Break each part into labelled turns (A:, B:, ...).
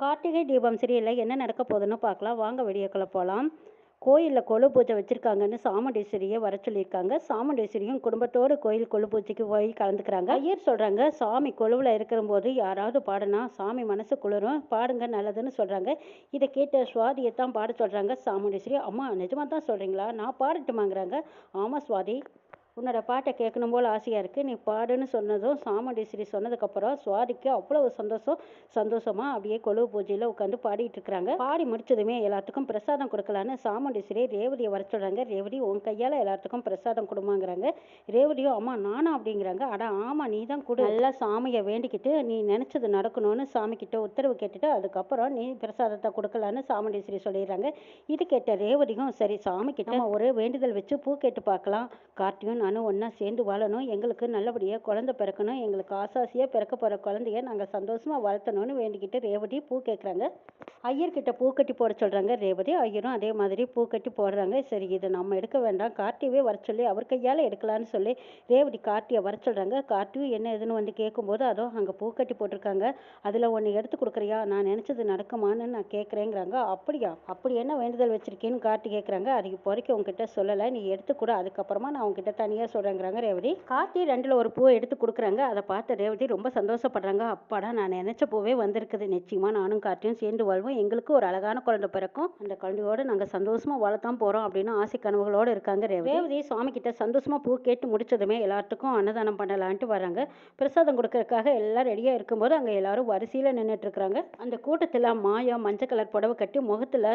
A: கார்த்திகை தீபம் சீரியலில் என்ன நடக்க போகுதுன்னு பார்க்கலாம். வாங்க வீடியோக்குள்ள போகலாம் கோயிலில் கொழு பூஜை வச்சுருக்காங்கன்னு சாமுண்டேஸ்வரியை வர சொல்லியிருக்காங்க. சாமுண்டீஸ்வரியும் குடும்பத்தோடு கோயில் கொழு பூஜைக்கு போய் கலந்துக்கிறாங்க. ஐயர் சொல்கிறாங்க சாமி கொலுவில் இருக்கிறபோது யாராவது பாடினா சாமி மனசு குளிரும். பாடுங்க நல்லதுன்னு சொல்கிறாங்க இதை கேட்ட சுவாதியை தான் பாட சொல்கிறாங்க சாமுண்டீஸ்வரி. அம்மா நிஜமாக தான் சொல்கிறீங்களா நான் பாடட்டுமாங்கிறாங்க. ஆமாம் சுவாதி. உன்னோட பாட்டை கேட்கணும் போல் ஆசையாக இருக்குது நீ பாடுன்னு சொன்னதும் சாமுண்டீஸ்வரி சொன்னதுக்கப்புறம் சுவாதிக்கு அவ்வளவு சந்தோஷம் சந்தோஷமாக அப்படியே கொழு பூஜையில் உட்காந்து பாடிட்டு இருக்கிறாங்க. பாடி முடிச்சதுமே எல்லாத்துக்கும் பிரசாதம் கொடுக்கலான்னு சாமுண்டீஸ்வரி ரேவதியை வர சொல்கிறாங்க ரேவதி உன் கையால் எல்லாத்துக்கும் பிரசாதம் கொடுமாங்கிறாங்க. ரேவதியும் அம்மா நானா? அப்படிங்கிறாங்க. அடா ஆமாம் நீ தான் கூட. நல்லா சாமியை வேண்டிக்கிட்டு நீ நினச்சது நடக்கணும்னு சாமி கிட்ட உத்தரவு கேட்டுட்டு அதுக்கப்புறம் நீ பிரசாதத்தை கொடுக்கலான்னு சாமுண்டீஸ்வரி சொல்லிடுறாங்க. இது கேட்ட ரேவதியும் சரி சாமி கிட்ட ஒரு வேண்டுதல் வச்சு பூ கேட்டு பார்க்கலாம். கார்த்தியும் நானும் ஒன்றா சேர்ந்து வாழணும். எங்களுக்கு நல்லபடியாக குழந்தை பிறக்கணும். எங்களுக்கு ஆசாசியாக பிறக்க போகிற குழந்தைய நாங்கள் சந்தோஷமாக வளர்த்தணும்னு வேண்டிக்கிட்டு ரேவதி பூ கேட்குறாங்க ஐயர்கிட்ட பூ கட்டி போட சொல்கிறாங்க ரேவதி. ஐயரும் அதே மாதிரி பூ கட்டி போடுறாங்க. சரி இது நம்ம எடுக்க வேண்டாம். கார்த்தியவே வர சொல்லி அவர் கையால் எடுக்கலான்னு சொல்லி ரேவதி கார்த்தியை வர சொல்கிறாங்க கார்த்தியும் என்ன ஏதுன்னு வந்து கேட்கும்போது அதோ அங்கே பூ கட்டி போட்டிருக்காங்க. அதில் ஒன்று எடுத்து கொடுக்குறியா? நான் நினச்சது நடக்குமான்னு நான் கேட்குறேங்கிறாங்க அப்படியா? அப்படி என்ன வேண்டுதல் வச்சுருக்கேன்னு கார்த்தி கேட்குறாங்க அது இப்போ வரைக்கும் உங்ககிட்ட சொல்லலை. நீ எடுத்துக்கூட அதுக்கப்புறமா நான் உங்ககிட்ட தனியாக சொல்கிறேங்கிறாங்க ரேவதி. கார்த்தி ரெண்டில் ஒரு பூவை எடுத்து கொடுக்குறாங்க. அதை பார்த்து ரேவதி ரொம்ப சந்தோஷப்படுறாங்க. அப்பாடா நான் நினச்ச பூவே வந்திருக்குது. நிச்சயமாக நானும் கார்த்தியும் சேர்ந்து வாழ்வோம். எங்களுக்கு ஒரு அழகான குழந்தை பிறக்கும். அந்த குழந்தையோட நாங்கள் சந்தோஷமாக வாழத்தான் போகிறோம் அப்படின்னு ஆசை கனவுகளோடு இருக்காங்க ரேவதி. ரேவதி சுவாமி கிட்ட சந்தோஷமாக பூ கேட்டு முடிச்சதுமே எல்லாத்துக்கும் அன்னதானம் பண்ணலான்ட்டு வராங்க. பிரசாதம் கொடுக்கறதுக்காக எல்லாம் ரெடியாக இருக்கும்போது அங்கே எல்லாரும் வரிசையில் நின்றுட்டு இருக்கிறாங்க. அந்த கூட்டத்தில் மாயா மஞ்சள் கலர் புடவை கட்டி முகத்தில்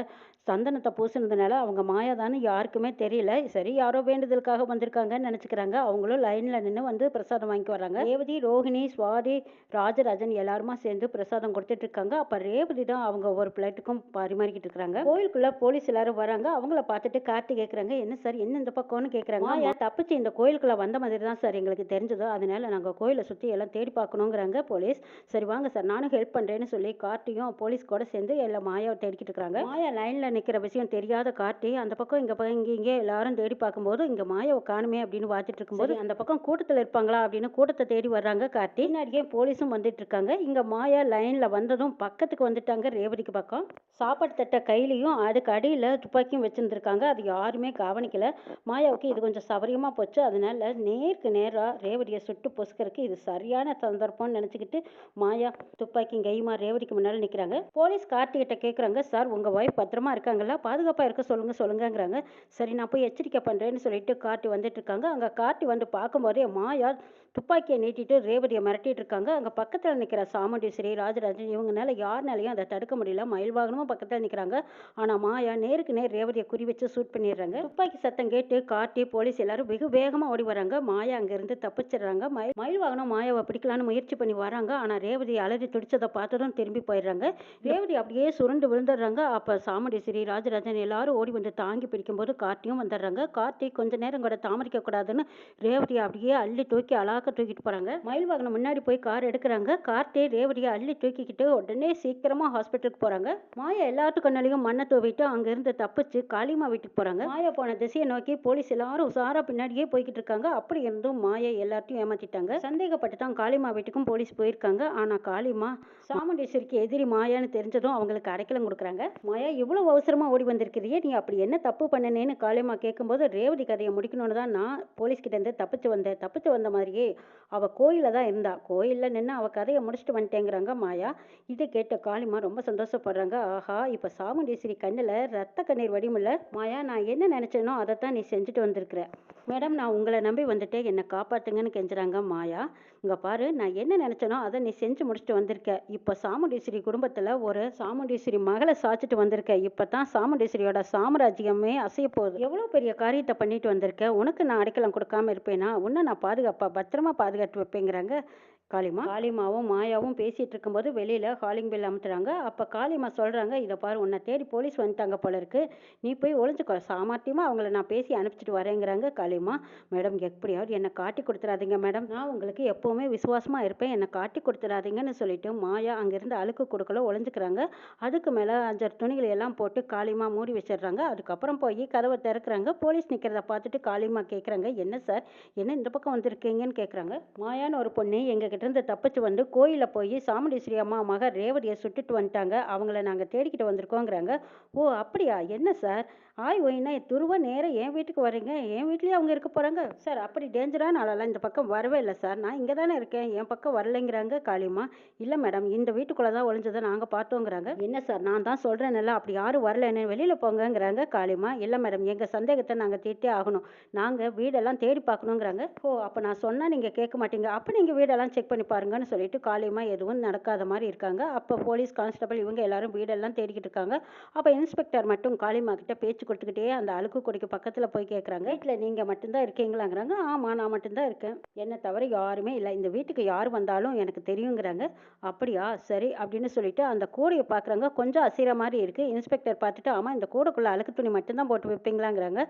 A: சந்தனத்தை பூசினதுனால அவங்க மாயா தானே யாருக்குமே தெரியல. சரி யாரோ வேண்டுதலுக்காக வந்திருக்காங்கன்னு நினச்சிக்கிறாங்க. அவங்களும் லைனில் நின்று வந்து பிரசாதம் வாங்கி வராங்க ரேவதி ரோஹிணி சுவாதி ராஜராஜன் எல்லாருமா சேர்ந்து பிரசாதம் கொடுத்துட்டு இருக்காங்க அப்போ ரேவதி தான் அவங்க ஒரு பிளேட்டுக்கும் பரிமாறிக்கிட்டு இருக்காங்க கோயிலுக்குள்ளே போலீஸ் எல்லாரும் வராங்க. அவங்கள பார்த்துட்டு கார்த்தி கேட்குறாங்க என்ன சார்? என்ன இந்த பக்கம்னு கேட்குறாங்க ஏன் தப்பிச்சு இந்த கோயிலுக்குள்ளே வந்த மாதிரி தான் சார் எங்களுக்கு தெரிஞ்சதோ. அதனால நாங்கள் கோயிலை சுற்றி எல்லாம் தேடி பார்க்கணுங்கிறாங்க போலீஸ். சரி வாங்க சார். நானும் ஹெல்ப் பண்ணுறேன்னு சொல்லி கார்த்தியும் போலீஸ் கூட சேர்ந்து எல்லாம் மாயாவை தேடிக்கிட்டு இருக்காங்க மாயா லைனில் நிற்கிற விஷயம் தெரியாத கார்த்தி அந்த பக்கம் இங்கே பக்கம் இங்கே இங்கே எல்லாரும் தேடி பார்க்கும்போது இங்கே மாயாவை காணுமே அப்படின்னு பார்த்துட்டு இருக்கும்போது அந்த பக்கம் கூட்டத்தில் இருப்பாங்களா அப்படின்னு கூட்டத்தை தேடி வர்றாங்க கார்த்தி. பின்னாடியே போலீஸும் வந்துட்டு இருக்காங்க இங்கே மாயா லைனில் வந்ததும் பக்கத்துக்கு வந்துட்டாங்க ரேவதிக்கு பக்கம். சாப்பாடு தட்டை கையிலையும் அதுக்கு அடியில் துப்பாக்கியும் வச்சுருந்துருக்காங்க. அது யாருமே கவனிக்கல. மாயாவுக்கு இது கொஞ்சம் சௌகரியமாக போச்சு. அதனால நேருக்கு நேராக ரேவதியை சுட்டு பொசுக்கிறதுக்கு இது சரியான சந்தர்ப்பம்னு நினச்சிக்கிட்டு மாயா துப்பாக்கி கைமா ரேவதிக்கு முன்னால் நிற்கிறாங்க போலீஸ் கார்த்திகிட்ட கேட்குறாங்க சார் உங்கள் ஒய்ஃப் பத்திரமா இருக்காங்களா? பாதுகாப்பாக இருக்க சொல்லுங்க சொல்லுங்கங்கிறாங்க. சரி நான் போய் எச்சரிக்கை பண்ணுறேன்னு சொல்லிட்டு கார்த்தி வந்துட்டு இருக்காங்க அங்கே காட்டி வந்து பார்க்கும்போதே மாயா துப்பாக்கியை நீட்டிட்டு ரேவதியை மிரட்டிட்டு இருக்காங்க. அங்கே பக்கத்தில் நிற்கிற சாமுண்டீஸ்வரி ராஜராஜன் இவங்கனால யாருனாலையும் அதை தடுக்க முடியல. மயில் வாகனமும் பக்கத்தில் நிற்கிறாங்க ஆனால் மாயா நேருக்கு நேர் ரேவதியை குறி வச்சு ஷூட் பண்ணிடுறாங்க. துப்பாக்கி சத்தம் கேட்டு காட்டி போலீஸ் எல்லாரும் வெகு வேகமாக ஓடி வராங்க. மாயா அங்கேருந்து தப்பிச்சிடுறாங்க. மயில் மயில் வாகனம் மாயாவை பிடிக்கலான்னு முயற்சி பண்ணி வராங்க. ஆனால் ரேவதி அலறி துடிச்சதை பார்த்ததும் திரும்பி போயிடுறாங்க. ரேவதி அப்படியே சுருண்டு விழுந்துடுறாங்க. அப்போ சாமுண்டீஸ்வரி ராஜராஜன் எல்லாரும் ஓடி வந்து தாங்கி பிடிக்கும்போது கார்த்தியும் வந்துடுறாங்க. கார்த்தி கொஞ்ச நேரம் கூட தாமதிக்க கூடாதுன்னு ரேவதியை அப்படியே அள்ளி தூக்கி அழகாக தூக்கிட்டு போகிறாங்க மயில் வாகனம் முன்னாடி போய் கார் எடுக்கிறாங்க. கார்த்தி ரேவதியை அள்ளி தூக்கிக்கிட்டு உடனே சீக்கிரமாக ஹாஸ்பிட்டலுக்கு போகிறாங்க மாயா எல்லாத்து கண்ணாலையும் மண்ணை தூவிட்டு அங்கேருந்து தப்பிச்சு காளிமா வீட்டுக்கு போகிறாங்க மாயா போன திசையை நோக்கி போலீஸ் எல்லாரும் உசாரா பின்னாடியே போய்கிட்டு இருக்காங்க. அப்படி இருந்தும் மாயா எல்லாத்தையும் ஏமாத்திட்டாங்க. சந்தேகப்பட்டு தான் காளிமா வீட்டுக்கும் போலீஸ் போயிருக்காங்க. ஆனால் காளிமா சாமுண்டீஸ்வரிக்கு எதிரி மாயான்னு தெரிஞ்சதும் அவங்களுக்கு அடைக்கலம் கொடுக்குறாங்க. மாயா இவ்வளோ அவசரமாக ஓடி வந்திருக்கிறியே. நீ அப்படி என்ன தப்பு பண்ணனேன்னு காளிமா கேட்கும்போது ரேவதி கதையை முடிக்கணும்னு தான் நான் போலீஸ்கிட்ட இருந்து தப்பிச்சு வந்தேன். தப்பிச்சு வந்த மாதிரியே அவள் கோயிலில் தான் இருந்தா. கோயிலில் நின்று அவள் கதையை முடிச்சுட்டு வந்துட்டேங்கிறாங்க மாயா. இதை கேட்ட காளிமா ரொம்ப சந்தோஷப்படுறாங்க. ஆஹா இப்போ சாமுண்டீஸ்வரி கண்ணில் ரத்த கண்ணீர் வடிமில்ல மாயா நான் என்ன நினச்சேனோ அதைத்தான் நீ செஞ்சுட்டு வந்திருக்கிற. மேடம் நான் உங்களை நம்பி வந்துட்டேன். என்னை காப்பாத்துங்கன்னு கெஞ்சுறாங்க மாயா. இங்கே பாரு நான் என்ன நினச்சேனோ அதை நீ செஞ்சு முடிச்சுட்டு வந்திருக்க. இப்போ சாமுண்டீஸ்வரி குடும்பத்தில் ஒரு சாமுண்டீஸ்வரி மகளை சாச்சிட்டு வந்திருக்க. இப்போ தான் சாமுண்டீஸ்வரியோட சாம்ராஜ்யமே அசைய போகுது. எவ்வளோ பெரிய காரியத்தை பண்ணிட்டு வந்திருக்க? உனக்கு நான் அடைக்கலம் கொடுக்காம இருப்பேனா? உன்னை நான் பாதுகாப்பா பத்திரமா பாதுகாத்து வைப்பேங்கிறாங்க. காளிமா? காளிமாவும் மாயாவும் பேசிட்டு இருக்கும்போது வெளியில காலிங் பெல் அமுத்துறாங்க. அப்ப காளிமா சொல்றாங்க இதை பாரு உன்னை தேடி போலீஸ் வந்துட்டாங்க போல இருக்கு. நீ போய் ஒளிஞ்சுக்கோ. சாமர்த்தியமா அவங்கள நான் பேசி அனுப்பிச்சிட்டு வரேங்கிறாங்க காளிமா. மேடம் எப்படியாவது என்னை காட்டி கொடுத்துறாதீங்க மேடம். நான் உங்களுக்கு எப்பவுமே விசுவாசமா இருப்பேன். என்னை காட்டி கொடுத்துறாதீங்கன்னு சொல்லிட்டு மாயா அங்கிருந்து அழுக்கு கொடுக்கல ஒளிஞ்சுக்கிறாங்க. அதுக்கு மேல அஞ்சாறு துணிகளை எல்லாம் போட்டு காளிமா மூடி வச்சிடுறாங்க. அதுக்கப்புறம் போய் கதவை திறக்கிறாங்க. போலீஸ் நிக்கிறத பார்த்துட்டு காளிமா கேக்குறாங்க என்ன சார்? என்ன இந்த பக்கம் வந்திருக்கீங்கன்னு கேக்குறாங்க. மாயான்னு ஒரு பொண்ணு எங்க கிட்ட இருந்து தப்பிச்சு வந்து கோயிலில் போய் சாமுண்டீஸ்வரி அம்மா மக ரேவதியை சுட்டுட்டு வந்துட்டாங்க. அவங்கள நாங்கள் தேடிக்கிட்டு வந்திருக்கோங்கிறாங்க. ஓ அப்படியா? என்ன சார்? ஆய் ஒயினா துருவ நேரம் என் வீட்டுக்கு வரீங்க? என் வீட்லேயே அவங்க இருக்க போகிறாங்க சார் அப்படி டேஞ்சரான ஆளெல்லாம் இந்த பக்கம் வரவே இல்லை சார். நான் இங்கே தானே இருக்கேன். என் பக்கம் வரலைங்கிறாங்க காளியம்மா. இல்லை மேடம் இந்த வீட்டுக்குள்ளே தான் ஒளிஞ்சதை நாங்கள் பார்த்தோங்கிறாங்க. என்ன சார் நான் தான் சொல்கிறேன்ல அப்படி யாரும் வரலன்னு வெளியில் போங்கங்கிறாங்க காளியம்மா. இல்லை மேடம் எங்கள் சந்தேகத்தை நாங்கள் தீர்த்தே ஆகணும். நாங்கள் வீடெல்லாம் தேடி பார்க்கணுங்கிறாங்க. ஓ அப்போ நான் சொன்னால் நீங்கள் கேட்க மாட்டீங்க. அப்போ நீங்கள் வீடெல்லாம் செக் பண்ணி பாருங்கன்னு சொல்லிட்டு காளிமா எதுவும் நடக்காத மாதிரி இருக்காங்க. அப்போ போலீஸ் கான்ஸ்டபிள் இவங்க எல்லாரும் வீடெல்லாம் தேடிக்கிட்டு இருக்காங்க. அப்போ இன்ஸ்பெக்டர் மட்டும் காளிமா கிட்ட பேச்சு கொடுத்துக்கிட்டே அந்த அழுக்கு கொடிக்கு பக்கத்தில் போய் கேட்குறாங்க வீட்டில் நீங்கள் மட்டும்தான் இருக்கீங்களாங்கிறாங்க. ஆமாம் நான் மட்டும்தான் இருக்கேன். என்னை தவிர யாருமே இல்லை. இந்த வீட்டுக்கு யார் வந்தாலும் எனக்கு தெரியுங்கிறாங்க. அப்படியா? சரி அப்படின்னு சொல்லிட்டு அந்த கூடையை பார்க்குறாங்க கொஞ்சம் அசிர மாதிரி இருக்குது இன்ஸ்பெக்டர் பார்த்துட்டு ஆமாம் இந்த கூடைக்குள்ளே அழுக்கு துணி மட்டும்தான் போட்டு வைப்பீங்களாங்கிறாங்க.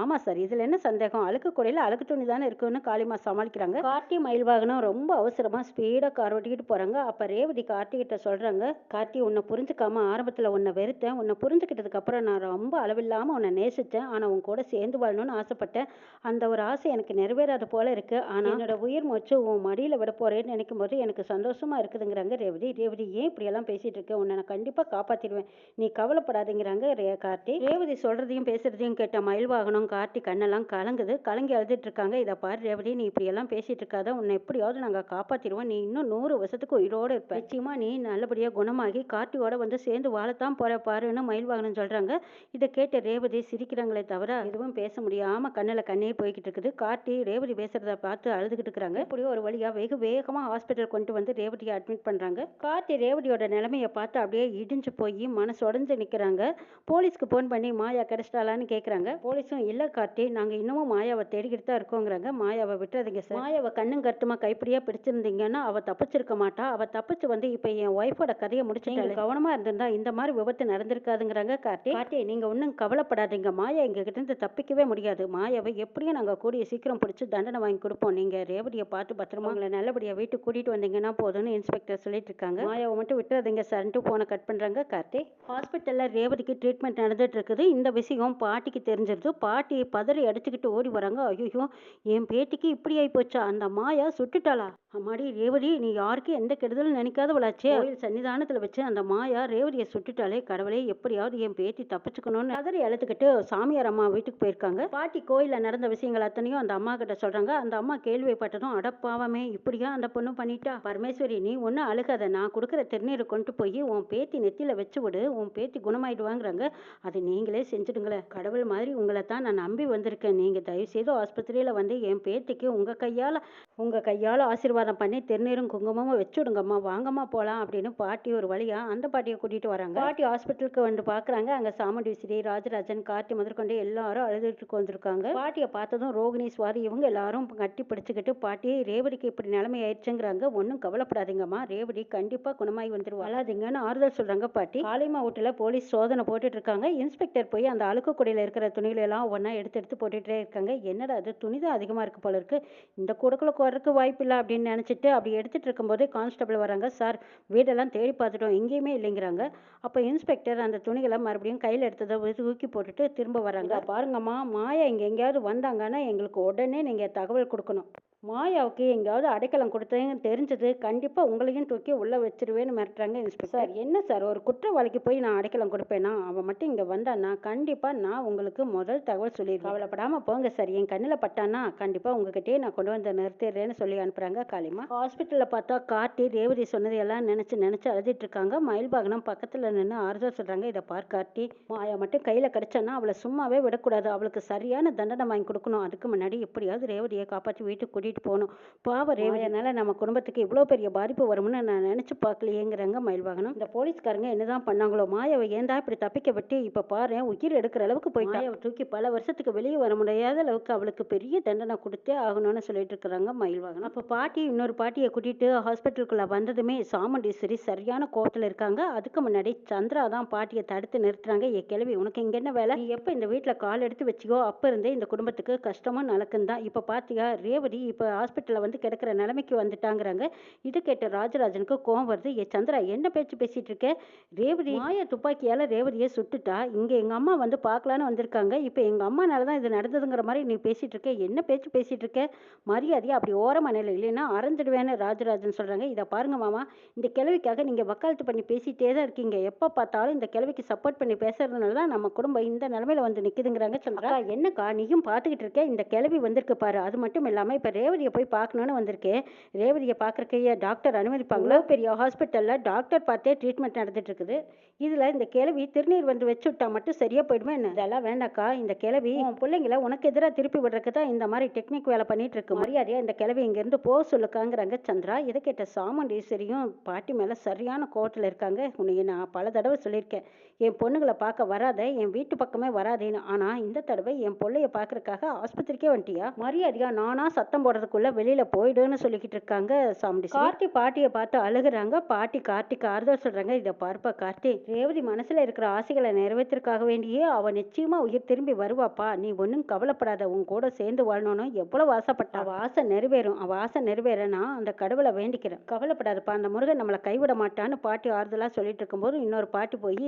A: ஆமாம் சார் இதில் என்ன சந்தேகம்? அழுக்கு கூடையில் அழுக்கு துணி தானே இருக்குன்னு காளிமா சமாளிக்கிறாங்க. கார்த்தி மயில் வாகனம் ரொம்ப அவசரம் அவசரமாக ஸ்பீடாக கார் ஓட்டிக்கிட்டு போகிறாங்க அப்போ ரேவதி கார்த்திகிட்ட சொல்கிறாங்க கார்த்தி உன்னை புரிஞ்சுக்காம ஆரம்பத்தில் உன்னை வெறுத்தேன். உன்னை புரிஞ்சுக்கிட்டதுக்கப்புறம் நான் ரொம்ப அளவில்லாமல் உன்னை நேசித்தேன் ஆனால் உன் கூட சேர்ந்து வாழணும்னு ஆசைப்பட்டேன். அந்த ஒரு ஆசை எனக்கு நிறைவேறாத போல இருக்குது ஆனால் என்னோட உயிர் மூச்சு உன் மடியில் விட போகிறேன்னு நினைக்கும் போது எனக்கு சந்தோஷமாக இருக்குதுங்கிறாங்க ரேவதி. ரேவதி ஏன் இப்படியெல்லாம் பேசிகிட்டு இருக்கேன் உன்னை நான் கண்டிப்பாக காப்பாற்றிடுவேன் நீ கவலைப்படாதீங்கிறாங்க ரே கார்த்தி. ரேவதி சொல்கிறதையும் பேசுகிறதையும் கேட்ட மயில் வாகனம் கார்த்தி கண்ணெல்லாம் கலங்குது. கலங்கி அழுதுட்டு இருக்காங்க. இதை பாரு ரேவதி நீ இப்படியெல்லாம் பேசிகிட்டு இருக்காத. உன்னை எப்படியாவது நாங்கள் காப்பா காப்பாற்றிடுவோம் நீ இன்னும் நூறு வருஷத்துக்கு உயிரோடு இருப்ப. நிச்சயமா நீ நல்லபடியாக குணமாகி கார்த்தியோட வந்து சேர்ந்து வாழத்தான் போற பாருன்னு மயில் வாகனம் சொல்றாங்க. இதை கேட்ட ரேவதி சிரிக்கிறாங்களே தவிர எதுவும் பேச முடியாம கண்ணில் கண்ணீர் போய்கிட்டு இருக்குது. கார்த்தி ரேவதி பேசுறத பார்த்து அழுதுகிட்டு இருக்கிறாங்க. இப்படி ஒரு வழியா வெகு வேகமா ஹாஸ்பிட்டல் கொண்டு வந்து ரேவதியை அட்மிட் பண்றாங்க. கார்த்தி ரேவதியோட நிலைமையை பார்த்து அப்படியே இடிஞ்சு போய் மனசு உடஞ்சு நிக்கிறாங்க. போலீஸ்க்கு ஃபோன் பண்ணி மாயா கிடைச்சிட்டாலான்னு கேக்குறாங்க. போலீஸும் இல்ல கார்த்தி நாங்க இன்னமும் மாயாவை தேடிக்கிட்டு தான் இருக்கோங்கிறாங்க. மாயாவை விட்டுறதுங்க சார். மாயாவை கண்ணும் கருத்துமா கைப்பிடியா பிடிச்சிருந்தீங்கன்னா அவ தப்பிச்சிருக்க மாட்டா. அவ தப்பிச்சு வந்து இப்ப என் ஒய்ஃபோட கதையை முடிச்சுட்டாங்க கவனமா இருந்திருந்தா இந்த மாதிரி விபத்து நடந்திருக்காதுங்கிறாங்க கார்த்தி கார்த்தி நீங்க ஒன்றும் கவலைப்படாதீங்க. மாயா எங்க கிட்ட இருந்து தப்பிக்கவே முடியாது. மாயாவை எப்படியும் நாங்க கூடிய சீக்கிரம் பிடிச்சி தண்டனை வாங்கி கொடுப்போம். நீங்க ரேவதியை பார்த்து பத்திரமா உங்களை நல்லபடியா வீட்டுக்கு கூட்டிட்டு வந்தீங்கன்னா போதும்னு இன்ஸ்பெக்டர் சொல்லிட்டு இருக்காங்க. மாயாவை மட்டும் விட்டுறாதீங்க சார்ன்ட்டு போனை கட் பண்றாங்க கார்த்தி ஹாஸ்பிட்டல்ல ரேவதிக்கு ட்ரீட்மெண்ட் நடந்துட்டு இருக்குது. இந்த விஷயம் பாட்டிக்கு தெரிஞ்சிருது. பாட்டி பதறி அடிச்சுக்கிட்டு ஓடி வராங்க. ஐயோ என் பேட்டிக்கு இப்படி ஆகி போச்சா அந்த மாயா சுட்டுட்டாளா? அம்மாடி ரேவதி நீ யாருக்கும் எந்த கெடுதலும் நினைக்காதவளாச்சே கோயில் சன்னிதானத்தில் வச்சு அந்த மாயா ரேவதியை சுட்டுட்டாலே கடவுளே எப்படியாவது என் பேத்தி தப்பிச்சுக்கணும்னு கதறி அழுத்துக்கிட்டு சாமியார் அம்மா வீட்டுக்கு போயிருக்காங்க. பாட்டி கோயிலில் நடந்த விஷயங்கள் அத்தனையும் அந்த அம்மா கிட்ட சொல்கிறாங்க அந்த அம்மா கேள்விப்பட்டதும் அடப்பாவமே இப்படியா அந்த பொண்ணு பண்ணிட்டா? பரமேஸ்வரி நீ ஒன்றும் அழுகாத. நான் கொடுக்குற திருநீரை கொண்டு போய் உன் பேத்தி நெத்தியில் வச்சு விடு. உன் பேத்தி குணமாயிடுவாங்கிறாங்க. அதை நீங்களே செஞ்சுடுங்களேன். கடவுள் மாதிரி உங்களை தான் நான் நம்பி வந்திருக்கேன். நீங்கள் தயவு செய்து வந்து என் பேத்திக்கு உங்கள் கையால் உங்கள் கையால் ஆசீர்வாதம் பண்ணி திருநீரும் குங்குமமும் வச்சு விடுங்கம்மா வாங்கம்மா போலாம் அப்படின்னு பாட்டி ஒரு வழியா அந்த பாட்டியை கூட்டிட்டு வராங்க. பாட்டி ஹாஸ்பிட்டலுக்கு வந்து பாக்குறாங்க. அங்க சாமுண்டி ஸ்ரீ ராஜராஜன் கார்த்தி முதற்கொண்டு எல்லாரும் அழுதுட்டு வந்திருக்காங்க பாட்டியை பார்த்ததும் ரோகிணி சுவாரி இவங்க எல்லாரும் கட்டி பிடிச்சுக்கிட்டு பாட்டி ரேவதிக்கு இப்படி நிலைமை ஆயிடுச்சுங்கிறாங்க ஒன்றும் கவலைப்படாதீங்கம்மா. ரேவதி கண்டிப்பா குணமாகி வந்துருவா. அழாதீங்கன்னு ஆறுதல் சொல்றாங்க பாட்டி. காளிமா வீட்டுல போலீஸ் சோதனை போட்டுட்டு இருக்காங்க இன்ஸ்பெக்டர் போய் அந்த அழுக்கு குடையில இருக்கிற துணிகளை எல்லாம் ஒண்ணா எடுத்து எடுத்து போட்டுட்டே இருக்காங்க. என்னடா அது துணி தான் அதிகமா இருக்கு போல இருக்கு. இந்த கூடக்குள்ள குறக்கு வாய்ப்பு இல்லை அப்படின்னு நினச்சிட்டு அப்படி எடுத்துகிட்டு இருக்கும்போது கான்ஸ்டபிள் வராங்க சார் வீடெல்லாம் தேடி பார்த்துட்டோம் எங்கேயுமே இல்லைங்கிறாங்க. அப்போ இன்ஸ்பெக்டர் அந்த துணிகளை மறுபடியும் கையில் எடுத்ததை தூக்கி போட்டுட்டு திரும்ப வராங்க. பாருங்கம்மா மாயா இங்கே எங்கேயாவது வந்தாங்கன்னா எங்களுக்கு உடனே நீங்கள் தகவல் கொடுக்கணும். மாயாவுக்கு எங்கேயாவது அடைக்கலம் கொடுத்தேன்னு தெரிஞ்சது கண்டிப்பாக உங்களையும் தூக்கி உள்ளே வச்சிருவேன்னு மிரட்டுறாங்க இன்ஸ்பெக்டர் சார் என்ன சார் ஒரு குற்றவாளிக்கு போய் நான் அடைக்கலம் கொடுப்பேனா? அவன் மட்டும் இங்கே வந்தான்னா கண்டிப்பாக நான் உங்களுக்கு முதல் தகவல் சொல்லிடுவேன். கவலைப்படாமல் போங்க சார். என் கண்ணில் பட்டானா கண்டிப்பாக உங்ககிட்டயே நான் கொண்டு வந்து நிறுத்திடுறேன்னு சொல்லி அனுப்புகிறாங்க காளிமா. ஹாஸ்பிட்டலில் பார்த்தா கார்த்தி ரேவதி சொன்னதையெல்லாம் நினச்சி நினச்சி அழுதுட்டு இருக்காங்க. மயில்பாகனம் பக்கத்தில் நின்று ஆறுதல் சொல்கிறாங்க இதை பார் கார்த்தி. மாயா மட்டும் கையில் கிடைச்சானா அவளை சும்மாவே விடக்கூடாது. அவளுக்கு சரியான தண்டனை வாங்கி கொடுக்கணும். அதுக்கு முன்னாடி எப்படியாவது ரேவதியை காப்பாற்றி வீட்டுக்கு கூட்டிகிட்டு போகணும். பாவ ரேவதியனால நம்ம குடும்பத்துக்கு இவ்வளோ பெரிய பாதிப்பு வரும்னு நான் நினச்சி பார்க்கலையேங்கிறாங்க மயில் வாகனம். இந்த போலீஸ்காரங்க என்னதான் பண்ணாங்களோ மாயாவை ஏன்டா இப்படி தப்பிக்க விட்டு இப்போ பாரு உயிர் எடுக்கிற அளவுக்கு போய் மாயாவை தூக்கி பல வருஷத்துக்கு வெளியே வர முடியாத அளவுக்கு அவளுக்கு பெரிய தண்டனை கொடுத்தே ஆகணும்னு சொல்லிட்டு இருக்கிறாங்க மயில் வாகனம். அப்போ பாட்டி இன்னொரு பாட்டியை கூட்டிட்டு ஹாஸ்பிட்டலுக்குள்ள வந்ததுமே சாமுண்டீஸ்வரி சரியான கோவத்தில் இருக்காங்க. அதுக்கு முன்னாடி சந்திரா தான் பாட்டியை தடுத்து நிறுத்துறாங்க. ஏ கிழவி உனக்கு இங்க என்ன வேலை? நீ எப்போ இந்த வீட்டில் கால் எடுத்து வச்சியோ அப்போ இருந்தே இந்த குடும்பத்துக்கு கஷ்டமும் நடக்கும் தான் இப்போ பாத்தியா ரேவதி இப்போ ஹாஸ்பிட்டலில் வந்து கிடக்கிற நிலைமைக்கு வந்துட்டாங்கிறாங்க. இது கேட்ட ராஜராஜனுக்கு கோவம் வருது. ஏ சந்திரா என்ன பேச்சு பேசிட்டு இருக்க? ரேவதி மாய துப்பாக்கியால் ரேவதியை சுட்டுட்டா? இங்கே எங்கள் அம்மா வந்து பார்க்கலான்னு வந்திருக்காங்க. இப்போ எங்கள் அம்மானால தான் இது நடந்ததுங்கிற மாதிரி நீ பேசிட்டு இருக்க? என்ன பேச்சு பேசிட்டு இருக்க? மரியாதையை அப்படி ஓரமான நிலை இல்லைன்னா அரைஞ்சிடுவேன்னு ராஜராஜன் சொல்கிறாங்க இதை பாருங்க மாமா. இந்த கிழவிக்காக நீங்கள் வக்காலத்து பண்ணி பேசிட்டே தான் இருக்கீங்க. எப்போ பார்த்தாலும் இந்த கிழவிக்கு சப்போர்ட் பண்ணி பேசுறதுனால தான் நம்ம குடும்பம் இந்த நிலமையில வந்து நிற்குதுங்கிறாங்க சந்திரா. என்னக்கா? நீயும் பார்த்துக்கிட்டு இருக்க? இந்த கிழவி வந்திருக்கு பாரு. அது மட்டும் இல்லாமல் இப்போ ரேவதியை போய் பார்க்கணுன்னு வந்திருக்கேன். ரேவதியை பார்க்குறக்கையே டாக்டர் அனுமதிப்பாங்களோ பெரிய ஹாஸ்பிட்டலில் டாக்டர் பார்த்தே ட்ரீட்மெண்ட் நடந்துட்டு இருக்குது இதில் இந்த கிழவி திருநீர் வந்து வச்சு விட்டா மட்டும் சரியாக போயிடுமா என்ன? இதெல்லாம் வேண்டாக்கா இந்த கிழவி உன் பிள்ளைங்கள உனக்கு எதிராக திருப்பி விடுறதுக்கு தான் இந்த மாதிரி டெக்னிக் வேலை பண்ணிட்டு இருக்கு. மரியாதையாக இந்த கிழவி இங்கேருந்து போக சொல்லுக்காங்கிறாங்க. சந்திரா இதை கேட்ட சாமுண்டீஸ்வரியும் பாட்டி மேலே சரியான கோட்டில் இருக்காங்க? உன்னை நான் பல தடவை சொல்லியிருக்கேன். என் பொண்ணுங்களை பார்க்க வராத என் வீட்டு பக்கமே வராதேன்னு. ஆனால் இந்த தடவை என் பிள்ளைய பார்க்கறக்காக ஆஸ்பத்திரிக்கே வந்துட்டியா? மரியாதையா நானா சத்தம் போடுறதுக்குள்ள வெளியில போயிடுன்னு சொல்லிக்கிட்டு இருக்காங்க சாமுண்டி கார்த்தி பாட்டியை பார்த்து அழுகுறாங்க. பாட்டி கார்த்திக்கு ஆறுதல் சொல்றாங்க. இதை பார்ப்பா கார்த்தி ரேவதி மனசுல இருக்கிற ஆசைகளை நிறைவேற்றிருக்காக வேண்டியே அவ நிச்சயமா உயிர் திரும்பி வருவாப்பா. நீ ஒன்றும் கவலைப்படாத. உன் கூட சேர்ந்து வாழணும்னு எவ்வளவு ஆசைப்பட்டா. அவ ஆசை நிறைவேறும். அவ ஆசை நிறைவேற நான் அந்த கடவுளை வேண்டிக்கிறேன். கவலைப்படாதப்பா. அந்த முருகன் நம்மளை கைவிட மாட்டான்னு பாட்டி ஆறுதலா சொல்லிட்டு இருக்கும்போது இன்னொரு பாட்டி போய்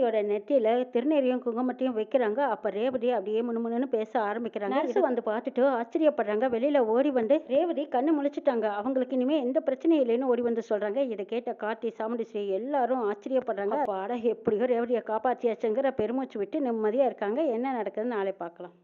A: ரேவதியோட நெத்தியில திருநெறியும் குங்குமத்தையும் வைக்கிறாங்க. அப்ப ரேவதி அப்படியே முணுமுணுன்னு பேச ஆரம்பிக்கிறாங்க. நர்ஸ் வந்து பார்த்துட்டு ஆச்சரியப்படுறாங்க. வெளியில ஓடி வந்து ரேவதி கண்ணு முழிச்சிட்டாங்க. அவங்களுக்கு இனிமே எந்த பிரச்சனையும் இல்லைன்னு ஓடி வந்து சொல்றாங்க. இதை கேட்ட கார்த்தி சாமுண்டிஸ்ரீ எல்லாரும் ஆச்சரியப்படுறாங்க. பாட எப்படியோ ரேவதியை காப்பாத்தியாச்சுங்கிற பெருமூச்சு விட்டு நிம்மதியா இருக்காங்க. என்ன நடக்குதுன்னு நாளை பார்க்கலாம்.